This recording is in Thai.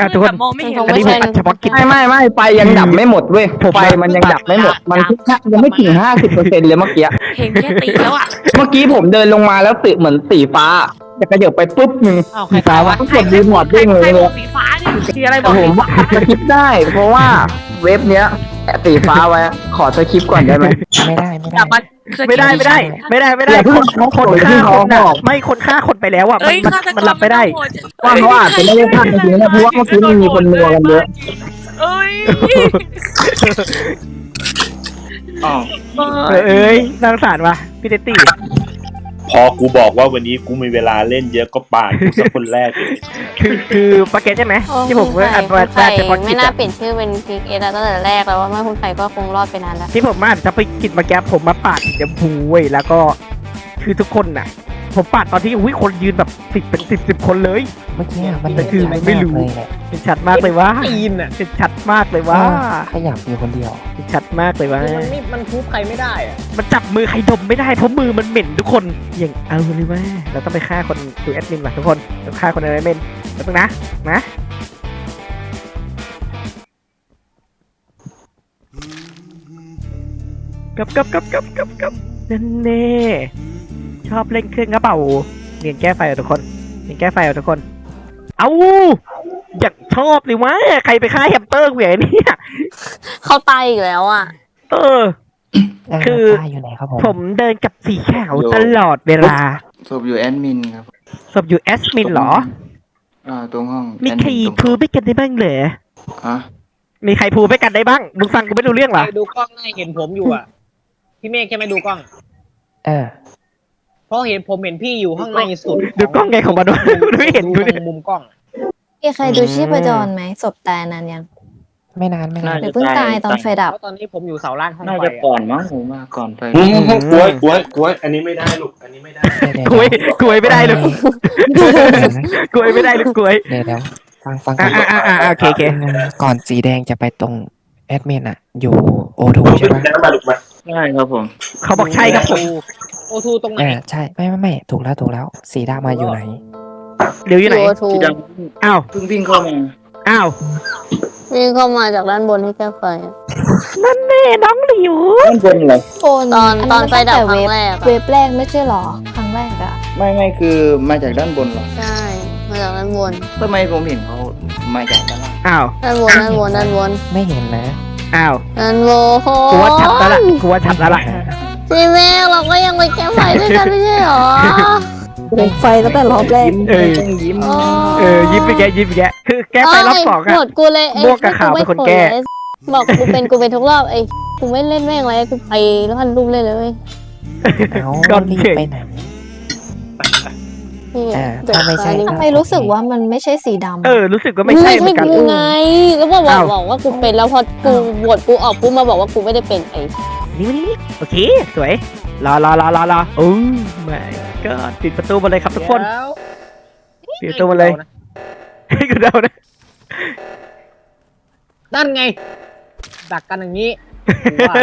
อะทุกคนมองไม่เห็นอันนี้ผมอัดเฉพาะกิจ ไม่ไม่ไม่ไฟยังดับไม่หมดเว้ยผมไฟมันยังดับไม่หมด มันแค่ยังไม่ถึงห้าสิบเปอร์เซ็นต์เลยเมื่อกี้ เห็นแค่ตีแล้วอะเมื่อกี้ผมเดินลงมาแล้วสีเหมือนสีฟ้าจะกระเดิบไปปุ๊บหนึงอ้าวสีฟ้าวะต้องกดรีโมทเด้งเลย ใครเลบอยกสีฟ้าเนี่ยสีอะไรบแต่อกผมว่าสคริปต์ได้ เพราะว่าเว็บเนี้ยแปะสีฟ้าไว้ ขอสคริปต์ก่อนได้ไหม ไม่ได้ไม่กลัได้บมา ไม่ได้ไม่ได้ ไม่ได้ไม่ได้อย่าเพิ่คงนเขาคนโกรธฆ่าที่คเขานน่ะบอกไม่คนฆ่าคนไปแล้วอะมัเอ้นยมันฆาตกมันรับไม่ได้ ว่าเขาอาจจะไม่ได้พลาดจริงๆนะเพราะว่าเมื่อกี้มันมีคนนัวกันเยอะเอ้ยอ๋อเออเอ้ยนางสารวะพี่เตตี้ พอกูบอกว่าวันนี้กูมีเวลาเล่นเยอะก็ปาดกูสักคนแรกเลยคือคือปาเกตใช่ไหมโอ้ที่ผมคุณว่าอัดไข่ว่าคุณไข่เฉพาะกิไม่จน่าอะเปลี่ยนชื่อเป็นพิกเอตั้งแต่แรกแล้วว่าไม่คุณไข่ก็คงรอดไปนานแล้วที่ผมมาจะไปกิจมาแก๊ปผมมาปาดสีชมพูเว้ยแล้วก็ คือทุกคนน่ะ ผมปาดตอนที่อุ้ยคนยืนแบบสิบเป็นสิบสิบคนเลย เมื่อกี้อะมันแต่คือไม่รู้ เลยแหละเป็นชัดมากเลยว่าตีนอะเป็นชัดมากเลยว่าขยับอยู่คนเดียว เป็นชัดมากเลยว่าคือมันไม่มันทุบใครไม่ได้อะมันจับมือใครดมไม่ได้เพราะมือมันเหม็นทุกคนอย่างเอาเลยว่าเราต้องไปฆ่าคนดูแอดมินว่ะทุกคนต้องฆ่าคนในแอดมินแป๊บนึงนะนะกับกับกับกับกับกับนั่นแน่ ชอบเล่นเครื่องกระเป๋าเนียนแก้ไฟอะทุกคนเนียนแก้ไฟอะทุกคน เอาอยากชอบเลยว่าใครไปฆ่าแฮมสเตอร์กูอย่างนี้ยเขาตายอีกแล้วอะเออเออ คือป้าอยู่ไหนครับผมผมเดินกับสีขาวตลอดเวลาศพอยู่แอดมินครับศพอยู่แอสมินเหรอ อ่าตรงห้องมีแอดใครตงพูดไปกันได้บ้างเหรออะมีใครพูดไปกันได้บ้างมึงฟังกูไม่รู้เรื่องเหรอใครดูกล้องได้เห็นผมอยู่อะพี่เมฆแค่ไม่ดูกล้อง เออเพ ราะเห็นผมเห็นพี่อยู่ข้างในสุดดูกล้องไงของมันวะไม่เห็นกูดูเนี่ยตรงมุมกล้องมีใครดูชีพจรไหมศพตายนานยังไม่นานไม่นานหรือเพิ่งตายตอนไฟดับเพราะตอนนี้ผมอยู่เสาล่างห้องน่าไฟจะอะก่อนมั้งผมว่าก่อนไปอืมกล้วยกล้วยกล้วยอันนี้ไม่ได้ลูกอันนี้ไม่ได้เดี๋ยวกล้วยกล้วยไม่ได้เลยกล้วยไม่ได้เลยกล้วยเดี๋ยวเดี๋ยวฟังฟังอ่าอ่าอ่าโอเคโอเคก่อนสีแดงจะไปตรงแอดมินอะอยู่โอทูใช่ปะน้ำมาลูกมาใช่ครับผม เขาบอกใช่ครับผม โอทูตรงไหนเออใช่ไม่ไม่ไม่ถูกแล้วถูกแล้ว สีดามาอยู่ไหน เดี๋ยวอยู่ไหนโอทูที่ดังอ้าว เพิ่งวิ่งเข้ามาอ้าววิ่งเข้ามาจากด้านบนที่แก้ไฟอะนั่นแน่น้องหลิว ด้านบนเหรอตอนตอนไฟดับครั้งแรกอะเว็บแรกไม่ใช่หรอ ครั้งแรกอะไม่ไม่คือมาจากด้านบนเหรอใช่มาจากด้านบนทำไมผมเห็นเขามาจากด้านล่างอ้าว ด้านบนด้านบนด้านบนไม่เห็นนะอ้าวด้านบนกูว่าชัดแล้วล่ะกูว่าชัดแล้วล่ะ พี่เมฆเราก็ยังไปแก้ไฟด้วยกันไม่ใช่หรอโอ้ไฟตั้งแต่รอบแรกยิ้มเออต้องยิ้มโอ้เออยิ้มไปแกยิ้มไปแกคือแก้ไปรอบสองโกอะรธกูเลยไอ้ม่วงกับขาวเป็นคนแก้ไม่โรธเลยบอกกูเป็นกูเป็นทุกรอบไอ้กูไม่เล่นแม่งเลยกูไปแล้วพันรูปเล่นเลยเว้ยเอาก่อนรีบเฉยไปไหน นี่ไงอ่าถ้าไม่ใช่เดี๋ยวก็ทำไมรู้สึกว่ามันไม่ใช่สีดำเออ รู้สึกว่าไม่ใช่เหมือนกัน กูไง แล้วพอบอกอ้าว บอกว่ากูเป็นแล้วพอกูบวชกูออกกูมาบอกว่ากูไม่ได้เป็นไอ้นี่นี่นี่โอเค สวย รอรอรอรอรอโอ้ไม่ก็ปิดประตูมาเลยครับทุกคนเดี๋ยวปิดประตูมาเลยให้กูเดานะนั่นไง ดักกันอย่างนี้กูว่า